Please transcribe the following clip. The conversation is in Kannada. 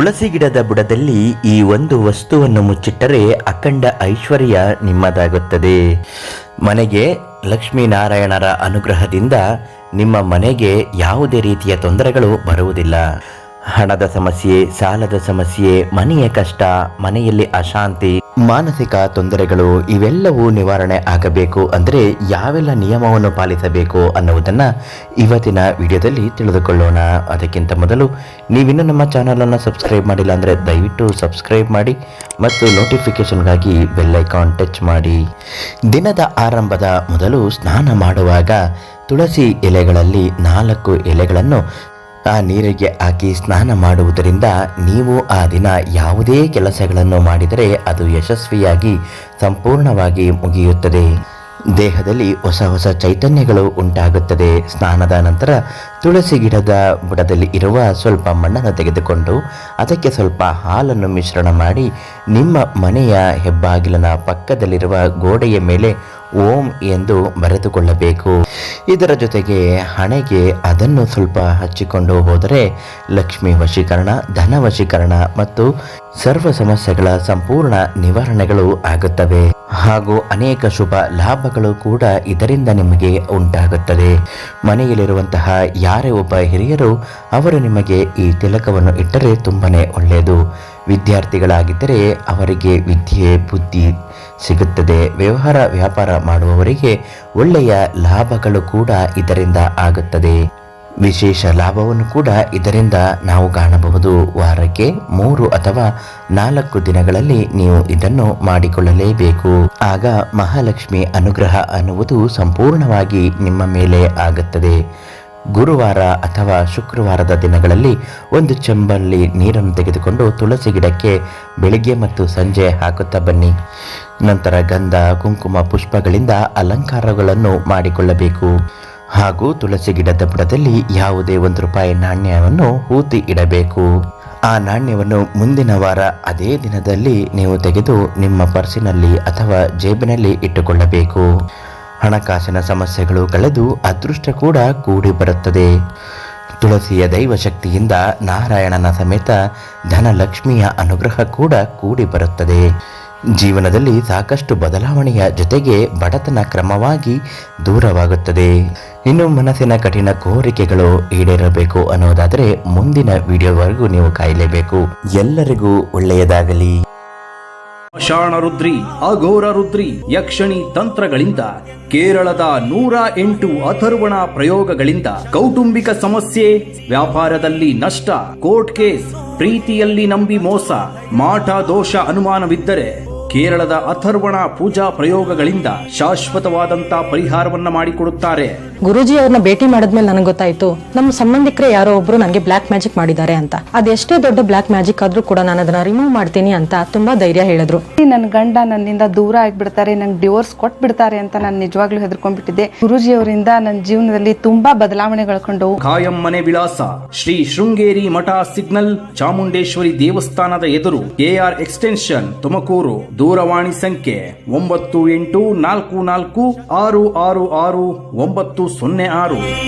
ತುಳಸಿ ಗಿಡದ ಬುಡದಲ್ಲಿ ಈ ಒಂದು ವಸ್ತುವನ್ನು ಮುಚ್ಚಿಟ್ಟರೆ ಅಖಂಡ ಐಶ್ವರ್ಯ ನಿಮ್ಮದಾಗುತ್ತದೆ. ಮನೆಗೆ ಲಕ್ಷ್ಮೀನಾರಾಯಣರ ಅನುಗ್ರಹದಿಂದ ನಿಮ್ಮ ಮನೆಗೆ ಯಾವುದೇ ರೀತಿಯ ತೊಂದರೆಗಳು ಬರುವುದಿಲ್ಲ. ಹಣದ ಸಮಸ್ಯೆ, ಸಾಲದ ಸಮಸ್ಯೆ, ಮನೆಯ ಕಷ್ಟ, ಮನೆಯಲ್ಲಿ ಅಶಾಂತಿ ಮಾನಸಿಕ ತೊಂದರೆಗಳು ಇವೆಲ್ಲವೂ ನಿವಾರಣೆ ಆಗಬೇಕು ಅಂದರೆ ಯಾವೆಲ್ಲ ನಿಯಮವನ್ನು ಪಾಲಿಸಬೇಕು ಅನ್ನುವುದನ್ನು ಇವತ್ತಿನ ವಿಡಿಯೋದಲ್ಲಿ ತಿಳಿದುಕೊಳ್ಳೋಣ. ಅದಕ್ಕಿಂತ ಮೊದಲು ನೀವಿನ್ನೂ ನಮ್ಮ ಚಾನಲನ್ನು ಸಬ್ಸ್ಕ್ರೈಬ್ ಮಾಡಿಲ್ಲ ಅಂದರೆ ದಯವಿಟ್ಟು ಸಬ್ಸ್ಕ್ರೈಬ್ ಮಾಡಿ ಮತ್ತು ನೋಟಿಫಿಕೇಷನ್ಗಾಗಿ ಬೆಲ್ಲೈಕಾನ್ ಟಚ್ ಮಾಡಿ. ದಿನದ ಆರಂಭದ ಮೊದಲು ಸ್ನಾನ ಮಾಡುವಾಗ ತುಳಸಿ ಎಲೆಗಳಲ್ಲಿ ನಾಲ್ಕು ಎಲೆಗಳನ್ನು ಆ ನೀರಿಗೆ ಹಾಕಿ ಸ್ನಾನ ಮಾಡುವುದರಿಂದ ನೀವು ಆ ದಿನ ಯಾವುದೇ ಕೆಲಸಗಳನ್ನು ಮಾಡಿದರೆ ಅದು ಯಶಸ್ವಿಯಾಗಿ ಸಂಪೂರ್ಣವಾಗಿ ಮುಗಿಯುತ್ತದೆ. ದೇಹದಲ್ಲಿ ಹೊಸ ಹೊಸ ಚೈತನ್ಯಗಳು ಉಂಟಾಗುತ್ತದೆ. ಸ್ನಾನದ ನಂತರ ತುಳಸಿ ಗಿಡದ ಬುಡದಲ್ಲಿ ಇರುವ ಸ್ವಲ್ಪ ಮಣ್ಣನ್ನು ತೆಗೆದುಕೊಂಡು ಅದಕ್ಕೆ ಸ್ವಲ್ಪ ಹಾಲನ್ನು ಮಿಶ್ರಣ ಮಾಡಿ ನಿಮ್ಮ ಮನೆಯ ಹೆಬ್ಬಾಗಿಲನ ಪಕ್ಕದಲ್ಲಿರುವ ಗೋಡೆಯ ಮೇಲೆ ಓಂ ಎಂದು ಬರೆದುಕೊಳ್ಳಬೇಕು. ಇದರ ಜೊತೆಗೆ ಹಣೆಗೆ ಅದನ್ನು ಸ್ವಲ್ಪ ಹಚ್ಚಿಕೊಂಡು ಹೋದರೆ ಲಕ್ಷ್ಮಿ ವಶೀಕರಣ, ಧನ ವಶೀಕರಣ ಮತ್ತು ಸರ್ವ ಸಮಸ್ಯೆಗಳ ಸಂಪೂರ್ಣ ನಿವಾರಣೆಗಳು ಆಗುತ್ತವೆ. ಹಾಗೂ ಅನೇಕ ಶುಭ ಲಾಭಗಳು ಕೂಡ ಇದರಿಂದ ನಿಮಗೆ ಉಂಟಾಗುತ್ತದೆ. ಮನೆಯಲ್ಲಿರುವಂತಹ ಯಾರೇ ಒಬ್ಬ ಹಿರಿಯರು, ಅವರು ನಿಮಗೆ ಈ ತಿಲಕವನ್ನು ಇಟ್ಟರೆ ತುಂಬನೇ ಒಳ್ಳೆಯದು. ವಿದ್ಯಾರ್ಥಿಗಳಾಗಿದ್ದರೆ ಅವರಿಗೆ ವಿದ್ಯೆ, ಬುದ್ಧಿ ಸಿಗುತ್ತದೆ. ವ್ಯವಹಾರ, ವ್ಯಾಪಾರ ಮಾಡುವವರಿಗೆ ಒಳ್ಳೆಯ ಲಾಭಗಳು ಕೂಡ ಇದರಿಂದ ಆಗುತ್ತದೆ. ವಿಶೇಷ ಲಾಭವನ್ನು ಕೂಡ ಇದರಿಂದ ನಾವು ಕಾಣಬಹುದು. ವಾರಕ್ಕೆ ಮೂರು ಅಥವಾ ನಾಲ್ಕು ದಿನಗಳಲ್ಲಿ ನೀವು ಇದನ್ನು ಮಾಡಿಕೊಳ್ಳಲೇಬೇಕು. ಆಗ ಮಹಾಲಕ್ಷ್ಮಿ ಅನುಗ್ರಹ ಅನ್ನುವುದು ಸಂಪೂರ್ಣವಾಗಿ ನಿಮ್ಮ ಮೇಲೆ ಆಗುತ್ತದೆ. ಗುರುವಾರ ಅಥವಾ ಶುಕ್ರವಾರದ ದಿನಗಳಲ್ಲಿ ಒಂದು ಚೆಂಬಲ್ಲಿ ನೀರನ್ನು ತೆಗೆದುಕೊಂಡು ತುಳಸಿ ಗಿಡಕ್ಕೆ ಬೆಳಿಗ್ಗೆ ಮತ್ತು ಸಂಜೆ ಹಾಕುತ್ತಾ ಬನ್ನಿ. ನಂತರ ಗಂಧ, ಕುಂಕುಮ, ಪುಷ್ಪಗಳಿಂದ ಅಲಂಕಾರಗಳನ್ನು ಮಾಡಿಕೊಳ್ಳಬೇಕು. ಹಾಗೂ ತುಳಸಿ ಗಿಡದ ಬುಡದಲ್ಲಿ ಯಾವುದೇ ಒಂದು ರೂಪಾಯಿ ನಾಣ್ಯವನ್ನು ಹೂತಿ ಇಡಬೇಕು. ಆ ನಾಣ್ಯವನ್ನು ಮುಂದಿನ ವಾರ ಅದೇ ದಿನದಲ್ಲಿ ನೀವು ತೆಗೆದು ನಿಮ್ಮ ಪರ್ಸಿನಲ್ಲಿ ಅಥವಾ ಜೇಬಿನಲ್ಲಿ ಇಟ್ಟುಕೊಳ್ಳಬೇಕು. ಹಣಕಾಸಿನ ಸಮಸ್ಯೆಗಳು ಕಳೆದು ಅದೃಷ್ಟ ಕೂಡ ಕೂಡಿ ಬರುತ್ತದೆ. ತುಳಸಿಯ ದೈವ ಶಕ್ತಿಯಿಂದ ನಾರಾಯಣನ ಸಮೇತ ಧನಲಕ್ಷ್ಮಿಯ ಅನುಗ್ರಹ ಕೂಡ ಕೂಡಿ ಬರುತ್ತದೆ. ಜೀವನದಲ್ಲಿ ಸಾಕಷ್ಟು ಬದಲಾವಣೆಯ ಜೊತೆಗೆ ಬಡತನ ಕ್ರಮವಾಗಿ ದೂರವಾಗುತ್ತದೆ. ಇನ್ನು ಮನಸ್ಸಿನ ಕಠಿಣ ಕೋರಿಕೆಗಳು ಈಡೇರಬೇಕು ಅನ್ನೋದಾದರೆ ಮುಂದಿನ ವಿಡಿಯೋವರೆಗೂ ನೀವು ಕಾಯಲೇಬೇಕು. ಎಲ್ಲರಿಗೂ ಒಳ್ಳೆಯದಾಗಲಿ. ಪಾಷಾಣ ರುದ್ರಿ, ಅಘೋರ ರುದ್ರಿ, ಯಕ್ಷಣಿ ತಂತ್ರಗಳಿಂದ, ಕೇರಳದ ನೂರ ಎಂಟು ಅಥರ್ವಣ ಪ್ರಯೋಗಗಳಿಂದ ಕೌಟುಂಬಿಕ ಸಮಸ್ಯೆ, ವ್ಯಾಪಾರದಲ್ಲಿ ನಷ್ಟ, ಕೋರ್ಟ್ ಕೇಸ್, ಪ್ರೀತಿಯಲ್ಲಿ ನಂಬಿ ಮೋಸ, ಮಾಟ ದೋಷ ಅನುಮಾನವಿದ್ದರೆ ಕೇರಳದ ಅಥರ್ವಣ ಪೂಜಾ ಪ್ರಯೋಗಗಳಿಂದ ಶಾಶ್ವತವಾದಂಥ ಪರಿಹಾರವನ್ನ ಮಾಡಿಕೊಡುತ್ತಾರೆ. ಗುರುಜಿ ಅವ್ರನ್ನ ಭೇಟಿ ಮಾಡಿದ್ಮೇಲೆ ನನಗೆ ಗೊತ್ತಾಯ್ತು ನಮ್ಮ ಸಂಬಂಧಿಕರೇ ಯಾರೋ ಒಬ್ರು ನನಗೆ ಬ್ಲಾಕ್ ಮ್ಯಾಜಿಕ್ ಮಾಡಿದ್ದಾರೆ ಅಂತ. ಅದೆಷ್ಟೇ ದೊಡ್ಡ ಬ್ಲಾಕ್ ಮ್ಯಾಜಿಕ್ ಆದ್ರೂ ಕೂಡ ನಾನು ಅದನ್ನ ರಿಮೂವ್ ಮಾಡ್ತೀನಿ ಅಂತ ತುಂಬಾ ಧೈರ್ಯ ಹೇಳಿದ್ರು. ನನ್ನ ಗಂಡ ನನ್ನಿಂದ ದೂರ ಆಗ್ಬಿಡ್ತಾರೆ ನಂಗೆ ಡಿವೋರ್ಸ್ ಕೊಟ್ಬಿಡ್ತಾರೆ ಅಂತ ನಾನು ನಿಜವಾಗ್ಲೂ ಹೆದರ್ಕೊಂಡ್ಬಿಟ್ಟಿದ್ದೆ. ಗುರುಜಿ ಅವರಿಂದ ನನ್ನ ಜೀವನದಲ್ಲಿ ತುಂಬಾ ಬದಲಾವಣೆಗಳು ಕಂಡು ಕಾಯಂ ಮನೆ ವಿಳಾಸ ಶ್ರೀ ಶೃಂಗೇರಿ ಮಠ ಸಿಗ್ನಲ್ ಚಾಮುಂಡೇಶ್ವರಿ ದೇವಸ್ಥಾನದ ಎದುರು ಕೆಆರ್ ಎಕ್ಸ್ಟೆನ್ಷನ್ ತುಮಕೂರು ದೂರವಾಣಿ ಸಂಖ್ಯೆ ಒಂಬತ್ತು ಎಂಟು ನಾಲ್ಕು ನಾಲ್ಕು ಆರು ಆರು ಆರು ಒಂಬತ್ತು ಸೊನ್ನೆ ಆರು.